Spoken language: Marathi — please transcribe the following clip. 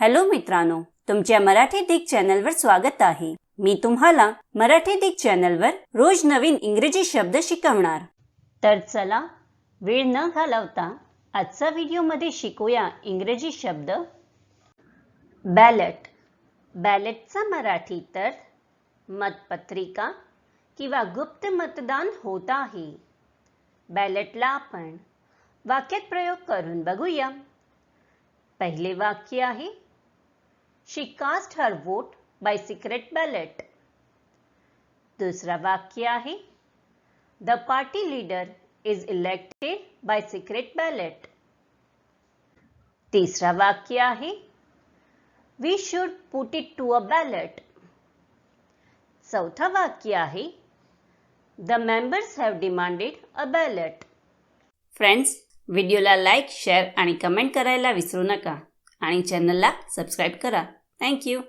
हॅलो मित्रांनो तुमच्या मराठी दिग चॅनलवर स्वागत आहे. मी तुम्हाला मराठी दिग चॅनलवर रोज नवीन इंग्रजी शब्द शिकवणार. तर चला वेळ न घालवता आजचा व्हिडिओमध्ये शिकूया इंग्रजी शब्द. बॅलेट बॅलेटचा मराठी तर मतपत्रिका किंवा गुप्त मतदान होत आहे. बॅलेटला आपण वाक्यात प्रयोग करून बघूया. पहिले वाक्य आहे she cast her vote by secret ballot. दुसरा वाक्य आहे the party leader is elected by secret ballot तिसरा वाक्य आहे we should put it to a ballot चौथा वाक्य आहे the members have demanded a ballot friends व्हिडिओला लाईक शेअर आणि कमेंट करायला विसरू नका. आणि चॅनलला सबस्क्राईब करा. Thank you.